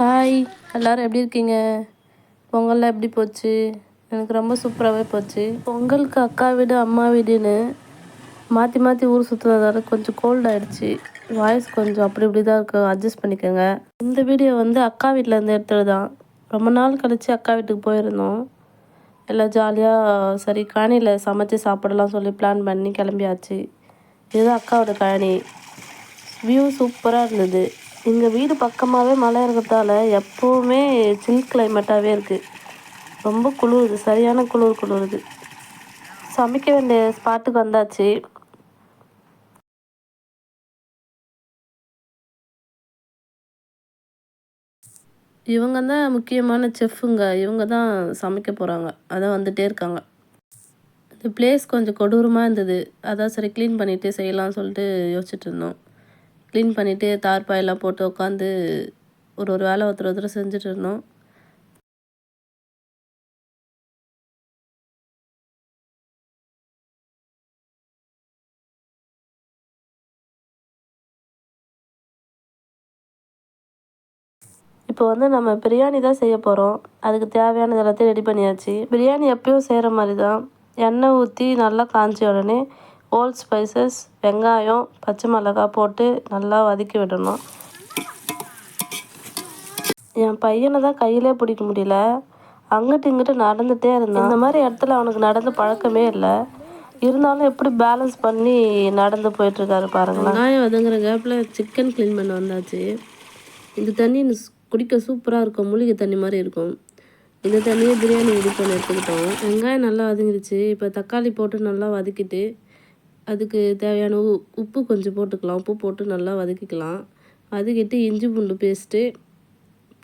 Hi எல்லோரும் எப்படி இருக்கீங்க? பொங்கல்லாம் எப்படி போச்சு? எனக்கு ரொம்ப சூப்பராகவே போச்சு. பொங்கலுக்கு அக்கா வீடு அம்மா வீடுன்னு மாற்றி மாற்றி ஊர் சுற்றுனதால கொஞ்சம் கோல்ட் ஆகிடுச்சு வாய்ஸ் கொஞ்சம் அப்படி இப்படி தான் இருக்கும் அட்ஜஸ்ட் பண்ணிக்கோங்க. இந்த வீடியோ வந்து அக்கா வீட்டில் இருந்து எடுத்தது தான் ரொம்ப நாள் கழித்து அக்கா வீட்டுக்கு போயிருந்தோம். எல்லாம் ஜாலியாக சரி காணியில் சமைச்சு சாப்பிடலாம் சொல்லி பிளான் பண்ணி கிளம்பியாச்சு. இதுதான் அக்காவோட காணி வியூ சூப்பராக இருந்தது. எங்கள் வீடு பக்கமாகவே மலை இருக்கிறதால எப்போவுமே சில் கிளைமேட்டாகவே இருக்குது ரொம்ப குளிருது சரியான குளிர் குளிருது. சமைக்க வேண்டிய ஸ்பாட்டுக்கு வந்தாச்சு. இவங்க தான் முக்கியமான செஃப்புங்க இவங்க தான் சமைக்க போகிறாங்க அதான் வந்துகிட்டே இருக்காங்க. இந்த பிளேஸ் கொஞ்சம் கொடூரமாக இருந்தது. அதான் சரி க்ளீன் பண்ணிவிட்டு செய்யலாம்னு சொல்லிட்டு யோசிச்சுட்டு இருந்தோம். க்ளீன் பண்ணிவிட்டு தார்பாயெல்லாம் போட்டு உட்காந்து ஒரு ஒரு வேலை ஒருத்தர் ஒருத்தர் செஞ்சுட்டு இருந்தோம் இப்போ வந்து நம்ம பிரியாணி தான் செய்ய போகிறோம் அதுக்கு தேவையானது எல்லாத்தையும் ரெடி பண்ணியாச்சு. பிரியாணி எப்பயும் செய்கிற மாதிரி தான். எண்ணெய் ஊற்றி நல்லா காய்ச்சி உடனே ஓல் ஸ்பைசஸ் வெங்காயம் பச்சை மிளகாய் போட்டு நல்லா வதக்கி விடணும். என் பையனை தான் கையிலே பிடிக்க முடியல. அங்கிட்டு இங்கிட்டு நடந்துகிட்டே இருந்தான். இந்த மாதிரி இடத்துல அவனுக்கு நடந்து பழக்கமே இல்லை. இருந்தாலும் எப்படி பேலன்ஸ் பண்ணி நடந்து போயிட்டுருக்காரு பாருங்களேன். வெங்காயம் வதங்குற கேப்பில் சிக்கன் க்ளீன் பண்ண வந்தாச்சு. இந்த தண்ணி குடிக்க சூப்பராக இருக்கும். மூலிகை தண்ணி மாதிரி இருக்கும். இந்த தண்ணியை பிரியாணி ரெடி பண்ணி எடுத்துக்கிட்டோம். வெங்காயம் நல்லா வதங்கிடுச்சு இப்போ தக்காளி போட்டு நல்லா வதக்கிட்டு அதுக்கு தேவையான உப்பு கொஞ்சம் போட்டுக்கலாம். உப்பு போட்டு நல்லா வதக்கிக்கலாம். வதக்கிட்டு இஞ்சி பூண்டு பேஸ்ட்டு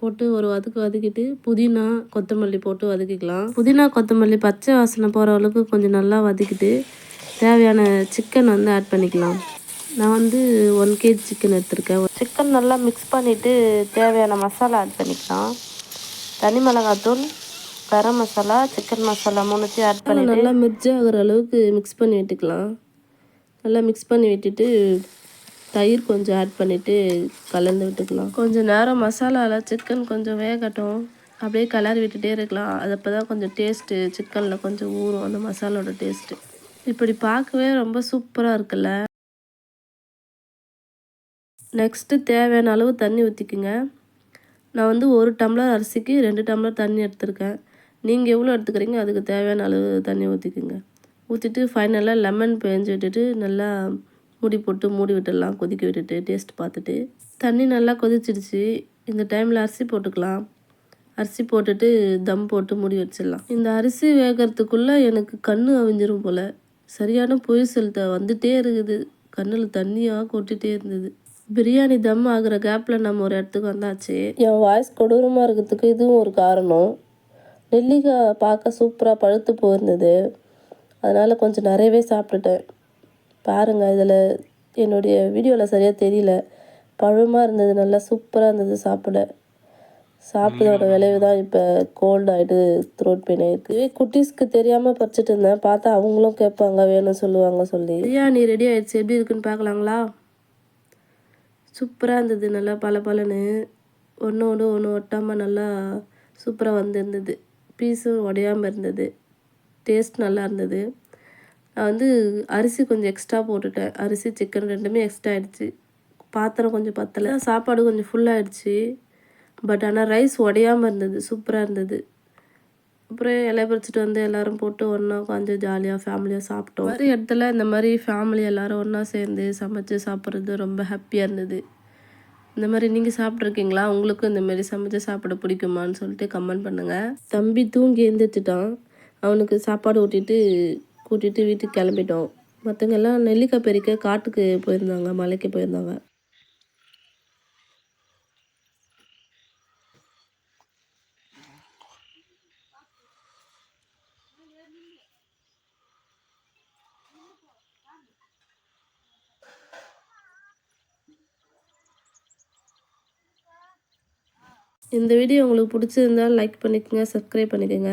போட்டு ஒரு வதக்கு வதக்கிட்டு புதினா கொத்தமல்லி போட்டு வதக்கிக்கலாம். புதினா கொத்தமல்லி பச்சை வாசனை போகிற அளவுக்கு கொஞ்சம் நல்லா வதக்கிட்டு தேவையான சிக்கன் வந்து ஆட் பண்ணிக்கலாம். நான் வந்து ஒன் கேஜி சிக்கன் எடுத்திருக்கேன். சிக்கன் நல்லா மிக்ஸ் பண்ணிவிட்டு தேவையான மசாலா ஆட் பண்ணிக்கலாம். தனி மிளகாத்தூள் கரம் மசாலா சிக்கன் மசாலா மூணுத்தையும் ஆட் பண்ணி நல்லா மிர்ச்சி ஆகிற அளவுக்கு மிக்ஸ் பண்ணி விட்டுக்கலாம் நல்லா மிக்ஸ் பண்ணி விட்டுட்டு தயிர் கொஞ்சம் ஆட் பண்ணிவிட்டு கலந்து விட்டுக்கலாம். கொஞ்சம் நேரம் மசாலாவில் சிக்கன் கொஞ்சம் வேகட்டும். அப்படியே கலர் விட்டுட்டே இருக்கலாம். அது அப்போ தான் கொஞ்சம் டேஸ்ட்டு சிக்கனில் கொஞ்சம் ஊறும் அந்த மசாலோட டேஸ்ட்டு இப்படி பார்க்கவே ரொம்ப சூப்பராக இருக்குல்ல? நெக்ஸ்ட்டு தேவையான அளவு தண்ணி ஊற்றிக்குங்க நான் வந்து ஒரு டம்ளர் அரிசிக்கு ரெண்டு டம்ளர் தண்ணி எடுத்துருக்கேன். நீங்கள் எவ்வளோ எடுத்துக்கிறீங்க? அதுக்கு தேவையான அளவு தண்ணி ஊற்றிக்குங்க ஊற்றிட்டு ஃபைனலாக லெமன் பிழிஞ்சு விட்டுட்டு நல்லா மூடி போட்டு மூடி விட்டுடலாம் கொதிக்க விட்டுட்டு டேஸ்ட் பார்த்துட்டு. தண்ணி நல்லா கொதிச்சிடுச்சு. இந்த டைமில் அரிசி போட்டுக்கலாம். அரிசி போட்டுட்டு தம் போட்டு மூடி வச்சிடலாம். இந்த அரிசி வேகிறதுக்குள்ளே எனக்கு கண் அவிஞ்சிரும் போல். சரியான பொய் செலுத்த வந்துட்டே இருக்குது. கண்ணில் தண்ணியாக கொட்டிகிட்டே இருந்தது. பிரியாணி தம் ஆகிற கேப்பில் நம்ம ஒரு இடத்துக்கு வந்தாச்சு. என் வாய்ஸ் கொடூரமாக இருக்கிறதுக்கு இதுவும் ஒரு காரணம். நெல்லிக்காய் பார்க்க சூப்பராக பழுத்து போயிருந்தது. அதனால் கொஞ்சம் நிறையவே சாப்பிட்டுட்டேன். பாருங்கள் இதில் என்னுடைய வீடியோவில் சரியாக தெரியல. பழமாக இருந்தது நல்லா சூப்பராக இருந்தது சாப்பிட. சாப்பிட்டதோட விளைவு தான் இப்போ கோல்டு ஆகிட்டு த்ரோட் பெயின் ஆகிருக்கு குட்டீஸ்க்கு தெரியாமல் பறிச்சிட்டு இருந்தேன். பார்த்தா அவங்களும் கேட்பாங்க வேணும்னு சொல்லுவாங்க சொல்லி. பிரியாணி ரெடி ஆகிடுச்சு எப்படி இருக்குன்னு பார்க்கலாங்களா? சூப்பராக இருந்தது நல்லா பல பலன்னு ஒன்று ஒன்று ஒன்று ஒட்டாமல் நல்லா சூப்பராக வந்துருந்தது. பீஸும் உடையாமல் இருந்தது. டேஸ்ட் நல்லா இருந்தது. நான் வந்து அரிசி கொஞ்சம் எக்ஸ்ட்ரா போட்டுட்டேன். அரிசி சிக்கன் ரெண்டுமே எக்ஸ்ட்ரா ஆகிடுச்சு பாத்திரம் கொஞ்சம் பத்தலை. சாப்பாடு கொஞ்சம் ஃபுல்லாகிடுச்சு பட் ஆனால் ரைஸ் உடையாமல் இருந்தது. சூப்பராக இருந்தது. அப்புறம் இலை பறிச்சிட்டு வந்து எல்லோரும் போட்டு ஒன்றா உட்காந்து ஜாலியாக ஃபேமிலியாக சாப்பிட்டோம். வேறு இடத்துல இந்த மாதிரி ஃபேமிலி எல்லோரும் ஒன்றா சேர்ந்து சமைச்சு சாப்பிட்றது ரொம்ப ஹாப்பியாக இருந்தது. இந்த மாதிரி நீங்கள் சாப்பிட்ருக்கீங்களா உங்களுக்கும் இந்த மாதிரி சமைச்சு சாப்பிட பிடிக்குமான்னு சொல்லிட்டு கமெண்ட் பண்ணுங்கள் தம்பி தூங்கி எழுந்திரிச்சிட்டான் அவனுக்கு சாப்பாடு ஊட்டிட்டு கூட்டிகிட்டு வீட்டுக்கு கிளம்பிட்டோம். மற்றவங்க எல்லாம் நெல்லிக்காய் பறிக்க காட்டுக்கு போயிருந்தாங்க மலைக்கு போயிருந்தாங்க. இந்த வீடியோ உங்களுக்கு பிடிச்சிருந்தால் லைக் பண்ணிக்கோங்க சப்ஸ்கிரைப் பண்ணிக்கோங்க.